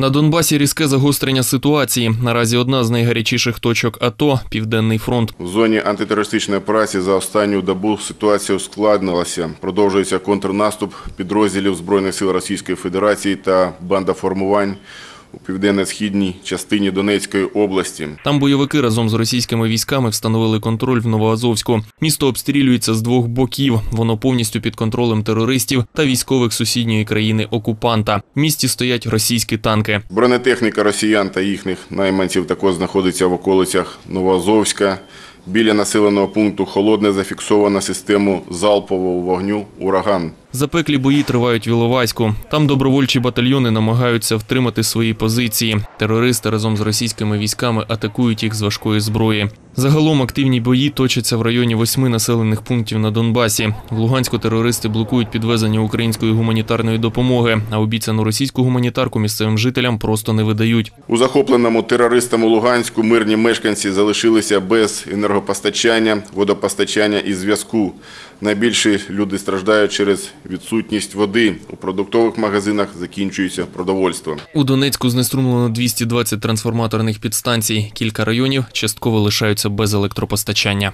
На Донбасі різке загострення ситуації. Наразі одна з найгарячіших точок АТО – Південний фронт. У зоні антитерористичної операції за останню добу ситуація ускладнилася. Продовжується контрнаступ підрозділів Збройних сил Російської Федерації та банда формувань у південно-східній частині Донецької області. Там бойовики разом з російськими військами встановили контроль в Новоазовську. Місто обстрілюється з двох боків. Воно повністю під контролем терористів та військових сусідньої країни-окупанта. В місті стоять російські танки. Бронетехніка росіян та їхніх найманців також знаходиться в околицях Новоазовська. Біля населеного пункту Холодне зафіксовано систему залпового вогню «Ураган». Запеклі бої тривають в Іловайську. Там добровольчі батальйони намагаються втримати свої позиції. Терористи разом з російськими військами атакують їх з важкої зброї. Загалом активні бої точаться в районі восьми населених пунктів на Донбасі. В Луганську терористи блокують підвезення української гуманітарної допомоги, а обіцяну російську гуманітарку місцевим жителям просто не видають. У захопленому терористами Луганську мирні мешканці залишилися без енергопостачання, водопостачання і зв'язку. Найбільше люди страждають через відсутність води. У продуктових магазинах закінчується продовольство. У Донецьку знеструмлено 220 трансформаторних підстанцій. Кілька районів частково лишаються без електропостачання.